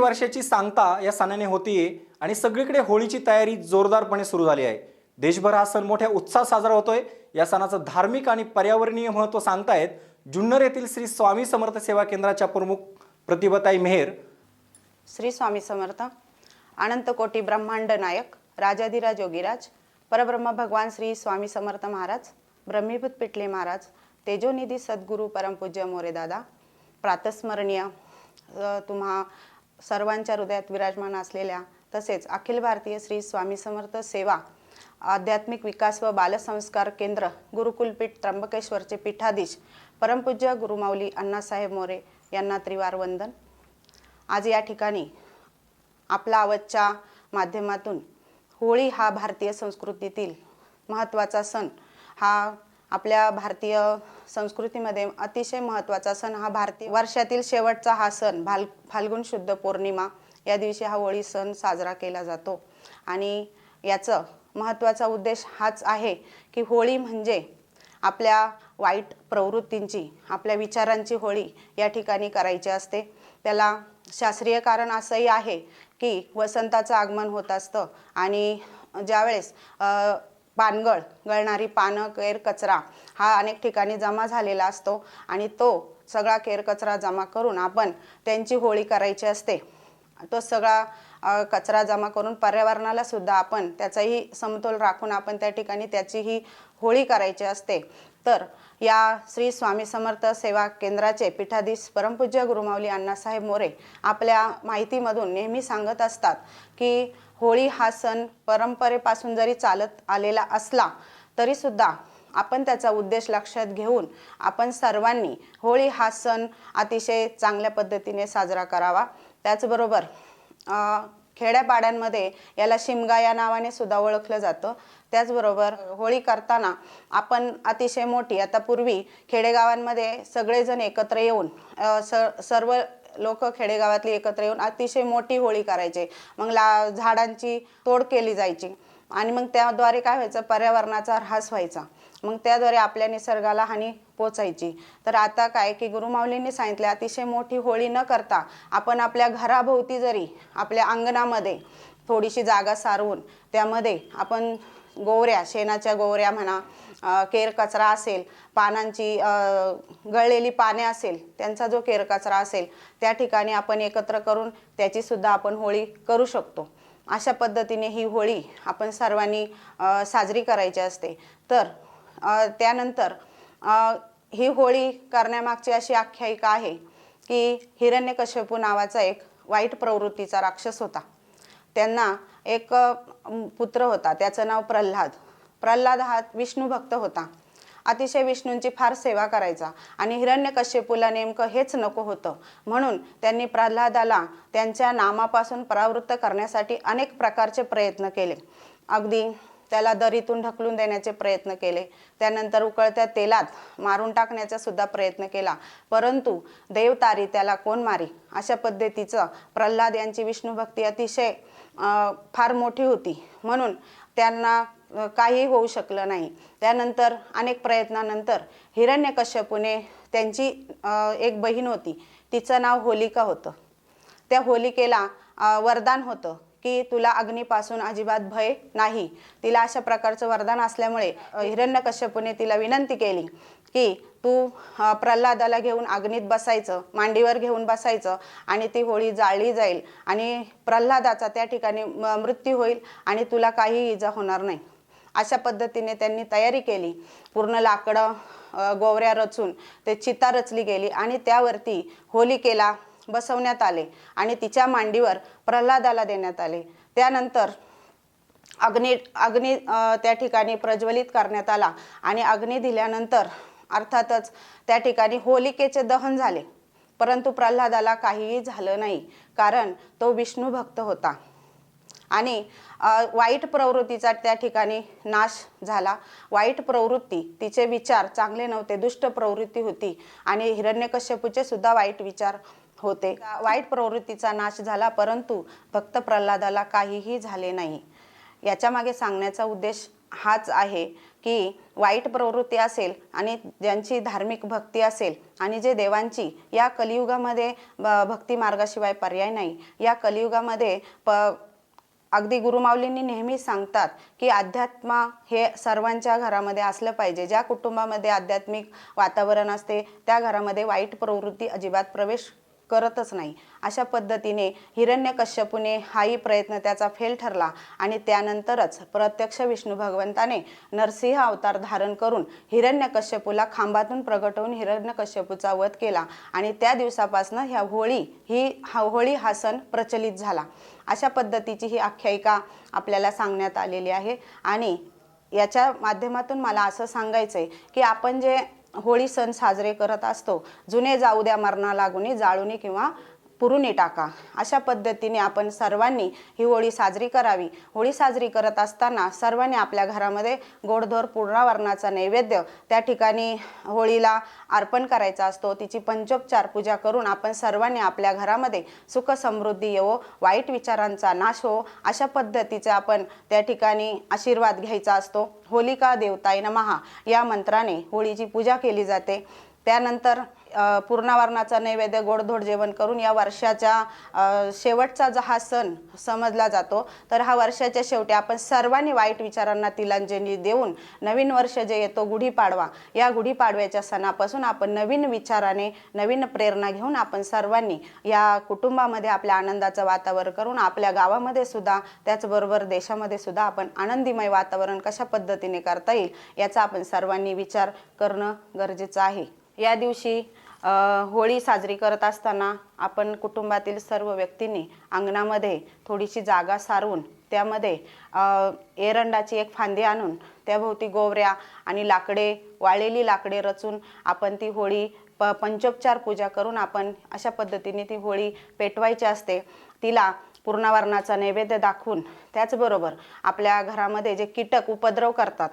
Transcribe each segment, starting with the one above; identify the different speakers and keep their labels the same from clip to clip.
Speaker 1: वर्षाची सांगता या सणाने होतीये आणि सगळीकडे होळीची तयारी जोरदारपणे सुरू झाली आहे. देशभर हा सण मोठ्या उत्साहात साजरा होतोय. या सणाचं धार्मिक आणि पर्यावरणीय महत्त्व सांगतायत जुन्नर येथील श्री स्वामी समर्थ सेवा केंद्राच्या प्रमुख प्रतिभाताई मेहेर.
Speaker 2: श्री स्वामी समर्थ अनंत कोटी ब्रह्मांड नायक राजाधिराज योगीराज परब्रह्म भगवान श्री स्वामी समर्थ महाराज ब्रह्मीभूत पिटले महाराज तेजोनिधी सद्गुरू परमपूज्य मोरे दादा प्रातस्मरणीय तुम्हा सर्वांच्या हृदयात विराजमान असलेल्या तसेच अखिल भारतीय श्री स्वामी समर्थ सेवा आध्यात्मिक विकास व बालसंस्कार केंद्र गुरुकुलपीठ त्र्यंबकेश्वरचे पीठाधीश परमपूज्य गुरुमाऊली अण्णासाहेब मोरे यांना त्रिवार वंदन. आज या ठिकाणी आपला आवाजच्या माध्यमातून होळी हा भारतीय संस्कृतीतील महत्त्वाचा सण हा आपल्या भारतीय संस्कृतीमध्ये अतिशय महत्त्वाचा सण हा भारतीय वर्षातील शेवटचा हा सण भाल फाल्गुन शुद्ध पौर्णिमा. या दिवशी हा होळी सण साजरा केला जातो. आणि याचं महत्त्वाचा उद्देश हाच आहे की होळी म्हणजे आपल्या वाईट प्रवृत्तींची आपल्या विचारांची होळी या ठिकाणी करायची असते. त्याला शास्त्रीय कारण असंही आहे की वसंताचं आगमन होत असतं आणि ज्यावेळेस पानगळ गळणारी पानं केर कचरा हा अनेक ठिकाणी जमा झालेला असतो आणि तो सगळा केर कचरा जमा करून आपण त्यांची होळी करायची असते. तो सगळा कचरा जमा करून पर्यावरणाला सुद्धा आपण त्याचाही समतोल राखून आपण त्या ठिकाणी त्याचीही होळी करायची असते. तर या श्री स्वामी समर्थ सेवा केंद्राचे पीठाधीश परमपूज्य गुरुमावली अण्णासाहेब मोरे आपल्या माहितीमधून नेहमी सांगत असतात की होळी हा सण परंपरेपासून जरी चालत आलेला असला तरीसुद्धा आपण त्याचा उद्देश लक्षात घेऊन आपण सर्वांनी होळी हा सण अतिशय चांगल्या पद्धतीने साजरा करावा. त्याचबरोबर खेड्यापाड्यांमध्ये याला शिमगा या नावाने सुद्धा ओळखलं जातं. त्याचबरोबर होळी करताना आपण अतिशय मोठी आता पूर्वी खेडेगावांमध्ये सगळेजण एकत्र येऊन स सर्व लोक खेडेगावातली एकत्र येऊन अतिशय मोठी होळी करायचे. मग ला झाडांची तोड केली जायची. आणि मग त्याद्वारे काय व्हायचं? पर्यावरणाचा ऱ्हास व्हायचा. मग त्याद्वारे आपल्या निसर्गाला हानी पोचायची. तर आता काय की गुरुमाऊलींनी सांगितले अतिशय मोठी होळी न करता आपण आपल्या घराभोवती जरी आपल्या अंगणामध्ये थोडीशी जागा सारवून त्यामध्ये आपण गोवऱ्या शेणाच्या गोवऱ्या म्हणा केरकचरा केर कचरा असेल पानांची गळलेली पाने असेल त्यांचा जो केर कचरा असेल त्या ठिकाणी आपण एकत्र करून त्याचीसुद्धा आपण होळी करू शकतो. अशा पद्धतीने ही होळी आपण सर्वांनी साजरी करायची असते. तर त्यानंतर ही होळी करण्यामागची अशी आख्यायिका आहे की हिरण्यकश्यपू नावाचा एक वाईट प्रवृत्तीचा राक्षस होता. त्यांना एक पुत्र होता. त्याचं नाव प्रल्हाद. प्रल्हाद हा विष्णू भक्त होता. अतिशय विष्णूंची फार सेवा करायचा आणि हिरण्यकश्यपूला नेमकं हेच नको होतं. म्हणून त्यांनी प्रल्हादाला त्यांच्या नामापासून परावृत्त करण्यासाठी अनेक प्रकारचे प्रयत्न केले. अगदी त्याला दरीतून ढकलून देण्याचे प्रयत्न केले. त्यानंतर उकळत्या तेलात मारून टाकण्याचा सुद्धा प्रयत्न केला. परंतु देव तारी त्याला कोण मारी? अशा पद्धतीचं प्रल्हाद यांची विष्णुभक्ती अतिशय फार मोठी होती. म्हणून त्यांना काही होऊ शकलं नाही. त्यानंतर अनेक प्रयत्नानंतर हिरण्यकश्यपूने त्यांची एक बहीण होती. तिचं नाव होलिका होतं. त्या होलिकेला वरदान होतं. की तुला अग्नीपासून अजिबात भय नाही. तिला अशा प्रकारचं वरदान असल्यामुळे अ, हिरण्यकश्यपूने तिला विनंती केली की तू प्रल्हादाला घेऊन अग्नीत बसायचं मांडीवर घेऊन बसायचं आणि ती होळी जाळली जाईल आणि प्रल्हादाचा त्या ठिकाणी म- मृत्यू होईल आणि तुला काही इजा होणार नाही. अशा पद्धतीने त्यांनी तयारी केली. पूर्ण लाकडं गोवऱ्या रचून ते चिता रचली गेली आणि त्यावरती होलिकेला बसवण्यात आले आणि तिच्या मांडीवर प्रल्हादाला देण्यात आले. त्यानंतर अग्नी अग्नी त्या ठिकाणी प्रज्वलित करण्यात आला आणि अग्नी दिल्यानंतर अर्थातच त्या ठिकाणी होलिकेचे दहन झाले. परंतु प्रल्हादाला काहीही झालं नाही कारण तो विष्णू भक्त होता. आणि वाईट प्रवृत्तीचा त्या ठिकाणी नाश झाला. वाईट प्रवृत्ती तिचे विचार चांगले नव्हते दुष्ट प्रवृत्ती होती आणि हिरण्यकश्यपूचे सुद्धा वाईट विचार होते. वाईट प्रवृत्तीचा नाश झाला परंतु भक्त प्रल्हादाला काहीही झाले नाही. याच्यामागे सांगण्याचा उद्देश हाच आहे की वाईट प्रवृत्ती असेल आणि ज्यांची धार्मिक भक्ती असेल आणि जे देवांची या कलियुगामध्ये भक्ती मार्गाशिवाय पर्याय नाही. या कलियुगामध्ये प अगदी गुरुमाऊलींनी नेहमी सांगतात की अध्यात्म हे सर्वांच्या घरामध्ये असलं पाहिजे. ज्या कुटुंबामध्ये आध्यात्मिक वातावरण असते त्या घरामध्ये वाईट प्रवृत्ती अजिबात प्रवेश करतच नाही. अशा पद्धतीने हिरण्यकश्यपूने हाही प्रयत्न त्याचा फेल ठरला आणि त्यानंतरच प्रत्यक्ष विष्णू भगवंताने नरसिंह अवतार धारण करून हिरण्यकश्यपूला खांबातून प्रगटवून हिरण्यकश्यपूचा वध केला आणि त्या दिवसापासून ह्या होळी ही हा होळी हा सण प्रचलित झाला. अशा पद्धतीची ही आख्यायिका आपल्याला सांगण्यात आलेली आहे आणि याच्या माध्यमातून मला असं सांगायचं आहे की आपण जे होळी सण साजरे करत असतो. जुने जाऊ द्या मरणा लागुनी जाळुनी किंवा पुरुणी टाका. अशा पद्धतीने आपण सर्वांनी ही होळी साजरी करावी. होळी साजरी करत असताना सर्वांनी आपल्या घरामध्ये गोडधोर पूर्णावरणाचा नैवेद्य त्या ठिकाणी होळीला अर्पण करायचा असतो. तिची पंचोपचार पूजा करून आपण सर्वांनी आपल्या घरामध्ये सुख समृद्धी येवो वाईट विचारांचा नाश हो अशा पद्धतीचा आपण त्या ठिकाणी आशीर्वाद घ्यायचा असतो. होलिका देवताय नमहा या मंत्राने होळीची पूजा केली जाते. त्यानंतर पूर्णावरणाचा नैवेद्य गोडधोड जेवण करून या वर्षाच्या शेवटचा जो हा सण समजला जातो तर हा वर्षाच्या शेवटी आपण सर्वांनी वाईट विचारांना तिलांजली देऊन नवीन वर्ष जे येतो गुढीपाडवा या गुढीपाडव्याच्या सणापासून आपण नवीन विचाराने नवीन प्रेरणा घेऊन आपण सर्वांनी या कुटुंबामध्ये आपल्या आनंदाचं वातावरण करून आपल्या गावामध्ये सुद्धा त्याचबरोबर देशामध्ये सुद्धा आपण आनंदीमय वातावरण कशा पद्धतीने करता येईल याचा आपण सर्वांनी विचार करणं गरजेचं आहे. या दिवशी होळी साजरी करत असताना आपण कुटुंबातील सर्व व्यक्तींनी अंगणामध्ये थोडीशी जागा सारवून त्यामध्ये एरंडाची एक फांदी आणून त्याभोवती गोवऱ्या आणि लाकडे वाळलेली लाकडे रचून आपण ती होळी प पंचोपचार पूजा करून आपण अशा पद्धतीने ती होळी पेटवायची असते. तिला पूर्णावरणाचा नैवेद्य दाखवून त्याचबरोबर आपल्या घरामध्ये जे कीटक उपद्रव करतात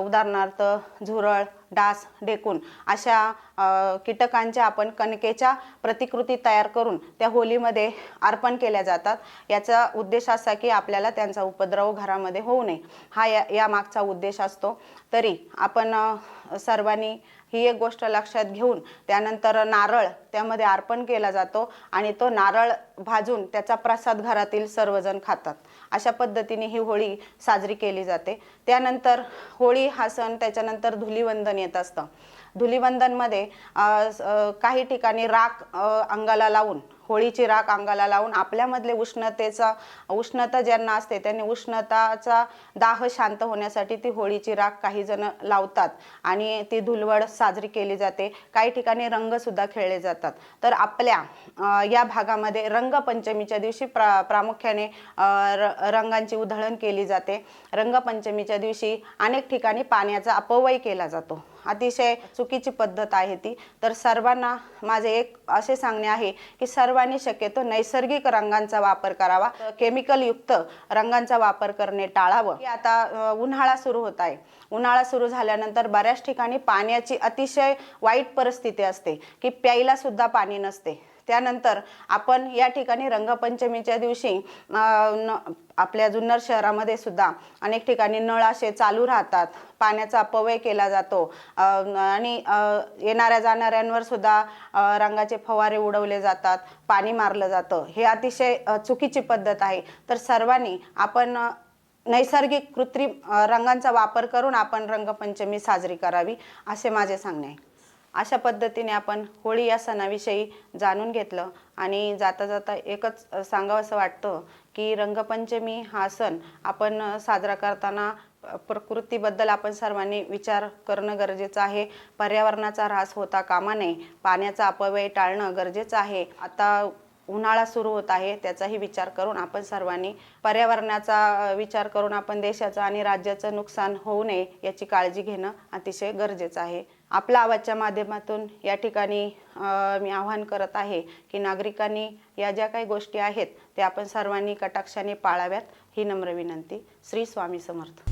Speaker 2: उदाहरणार्थ झुरळ डास डेकून अशा कीटकांच्या आपण कणकेच्या प्रतिकृती तयार करून त्या होलीमध्ये अर्पण केल्या जातात. याचा उद्देश असा की आपल्याला त्यांचा उपद्रव घरामध्ये होऊ नये. हा या यामागचा उद्देश असतो. तरी आपण सर्वांनी ही एक गोष्ट लक्षात घेऊन त्यानंतर नारळ त्यामध्ये अर्पण केला जातो आणि तो नारळ भाजून त्याचा प्रसाद घरातील सर्वजण खातात. अशा पद्धतीने ही होळी साजरी केली जाते. त्यानंतर होळी हा सण त्याच्यानंतर धुलीवंदन येत असतं. धुलीवंदनमध्ये काही ठिकाणी राख अंगाला लावून होळीची राख अंगाला लावून आपल्यामधले उष्णतेचा उष्णता ज्यांना असते त्यांनी उष्णताचा दाह शांत होण्यासाठी ती होळीची राख काही जण लावतात आणि ती धुलवड साजरी केली जाते. काही ठिकाणी रंगसुद्धा खेळले जातात. तर आपल्या या भागामध्ये रंगपंचमीच्या दिवशी प्रा प्रामुख्याने र- रंगांची उधळण केली जाते. रंगपंचमीच्या दिवशी अनेक ठिकाणी पाण्याचा अपव्यय केला जातो. अतिशय चुकीची पद्धत आहे ती. तर सर्वांना माझे एक असे सांगणे आहे की सर्वांनी शक्यतो नैसर्गिक रंगांचा वापर करावा. केमिकलयुक्त रंगांचा वापर करणे टाळावं. की आता उन्हाळा सुरू होत आहे. उन्हाळा सुरू झाल्यानंतर बऱ्याच ठिकाणी पाण्याची अतिशय वाईट परिस्थिती असते की प्यायला सुद्धा पाणी नसते. त्यानंतर आपण या ठिकाणी रंगपंचमीच्या दिवशी न- आपल्या जुन्नर शहरामध्ये सुद्धा अनेक ठिकाणी नळ असे चालू राहतात. पाण्याचा अपव्यय केला जातो. आणि येणाऱ्या जाणाऱ्यांवर सुद्धा रंगाचे फवारे उडवले जातात. पाणी मारलं जातं. हे अतिशय चुकीची पद्धत आहे. तर सर्वांनी आपण नैसर्गिक कृत्रिम रंगांचा वापर करून आपण रंगपंचमी साजरी करावी असे माझे सांगणे आहे. अशा पद्धतीने आपण होळी या सणाविषयी जाणून घेतलं आणि जाता जाता एकच सांगावं सांगावंसं वाटतं की रंगपंचमी हा सण आपण साजरा करताना प्रकृतीबद्दल आपण सर्वांनी विचार करणं गरजेचं आहे. पर्यावरणाचा ऱ्हास होता कामा नये. पाण्याचा अपव्यय टाळणं गरजेचं आहे. आता उन्हाळा सुरू होत आहे त्याचाही विचार करून आपण सर्वांनी पर्यावरणाचा विचार करून आपण देशाचं आणि राज्याचं नुकसान होऊ नये याची काळजी घेणं अतिशय गरजेचं आहे. आपल्या आवाजच्या माध्यमातून या ठिकाणी मी आवाहन करत आहे की नागरिकांनी या ज्या काही गोष्टी आहेत त्या आपण सर्वांनी कटाक्षाने पाळाव्यात ही नम्र विनंती. श्री स्वामी समर्थ.